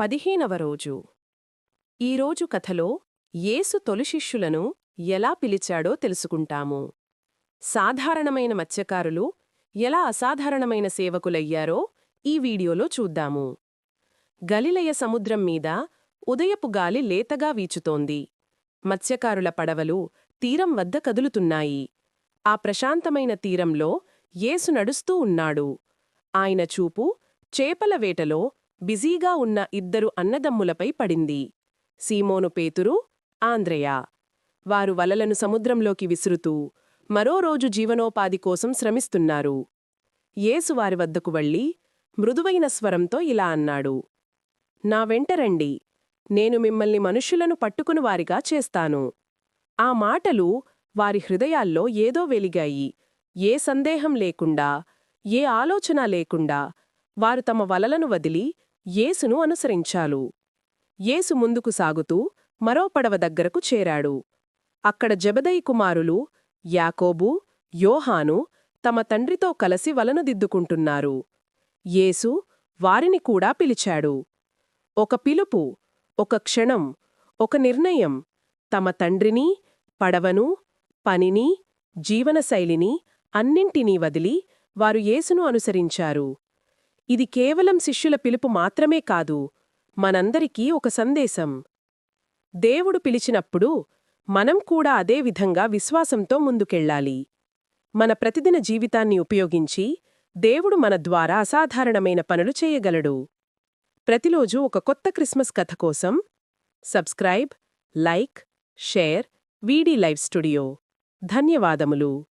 పదిహేనవ రోజు. ఈరోజు కథలో యేసు తొలి శిష్యులను ఎలా పిలిచాడో తెలుసుకుంటాము. సాధారణమైన మత్స్యకారులు ఎలా అసాధారణమైన సేవకులయ్యారో ఈ వీడియోలో చూద్దాము. గలిలయ సముద్రం మీద ఉదయపు గాలి లేతగా వీచుతోంది. మత్స్యకారుల పడవలు తీరం వద్ద కదులుతున్నాయి. ఆ ప్రశాంతమైన తీరంలో యేసు నడుస్తూ ఉన్నాడు. ఆయన చూపు చేపల వేటలో బిజీగా ఉన్న ఇద్దరు అన్నదమ్ములపై పడింది. సీమోను పేతురు ఆంద్రయ. వారు వలలను సముద్రంలోకి విసురుతూ మరో రోజు జీవనోపాధి కోసం శ్రమిస్తున్నారు. యేసు వారి వద్దకు వెళ్ళి మృదువైన స్వరంతో ఇలా అన్నాడు. నా వెంట రండి. నేను మిమ్మల్ని మనుష్యులను పట్టుకుని వారిగా చేస్తాను. ఆ మాటలు వారి హృదయాల్లో ఏదో వెలిగాయి. ఏ సందేహం లేకుండా ఏ ఆలోచన లేకుండా వారు తమ వలలను వదిలి యేసును అనుసరించాలు. యేసు ముందుకు సాగుతూ మరో పడవ దగ్గరకు చేరాడు. అక్కడ జబదయి కుమారులు యాకోబు యోహాను తమ తండ్రితో కలసి వలను దిద్దుకుంటున్నారు యేసు వారిని కూడా పిలిచాడు. ఒక పిలుపు ఒక క్షణం ఒక నిర్ణయం తమ తండ్రిని పడవను పనిని జీవనశైలిని అన్నింటినీ వదిలి వారు యేసును అనుసరించారు. ఇది కేవలం శిష్యుల పిలుపు మాత్రమే కాదు మనందరికీ ఒక సందేశం. దేవుడు పిలిచినప్పుడు మనం కూడా అదే విధంగా విశ్వాసంతో ముందుకెళ్ళాలి. మన ప్రతిదిన జీవితాన్ని ఉపయోగించి దేవుడు మన ద్వారా అసాధారణమైన పనులు చేయగలడు. ప్రతిరోజు ఒక కొత్త క్రిస్మస్ కథ కోసం సబ్స్క్రైబ్ లైక్ షేర్ వీడీ లైవ్ స్టూడియో. ధన్యవాదములు.